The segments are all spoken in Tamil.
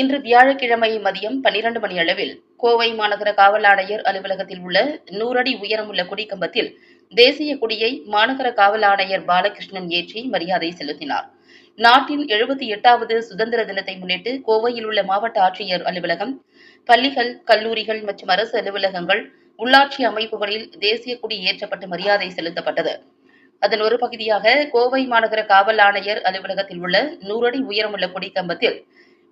இன்று வியாழக்கிழமை மதியம் பன்னிரண்டு மணி அளவில் கோவை மாநகர காவல் ஆணையர் அலுவலகத்தில் உள்ள நூறடி உயரமுள்ள கொடிக்கம்பத்தில் தேசிய கொடியை மாநகர காவல் ஆணையர் பாலகிருஷ்ணன் ஏற்றி மரியாதை செலுத்தினார். நாட்டின் எழுபத்தி எட்டாவது சுதந்திர தினத்தை முன்னிட்டு கோவையில் உள்ள மாவட்ட ஆட்சியர் அலுவலகம் பள்ளிகள் கல்லூரிகள் மற்றும் அரசு அலுவலகங்கள் உள்ளாட்சி அமைப்புகளில் தேசிய கொடி ஏற்றப்பட்டு மரியாதை செலுத்தப்பட்டது. அதன் ஒரு பகுதியாக கோவை மாநகர காவல் ஆணையர் அலுவலகத்தில் உள்ள நூறடி உயரமுள்ள கொடிக்கம்பத்தில்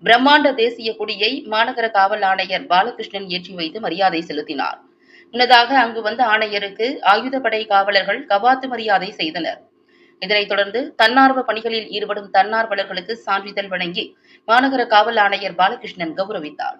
பிரம்மாண்ட தேசிய கொடியை மாநகர காவல் ஆணையர் பாலகிருஷ்ணன் ஏற்றி வைத்து மரியாதை செலுத்தினார். முன்னதாக அங்கு வந்த ஆணையருக்கு ஆயுதப்படை காவலர்கள் கவாத்து மரியாதை செய்தனர். இதனைத் தொடர்ந்து தன்னார்வ பணிகளில் ஈடுபடும் தன்னார்வலர்களுக்கு சான்றிதழ் வழங்கி மாநகர காவல் ஆணையர் பாலகிருஷ்ணன் கௌரவித்தார்.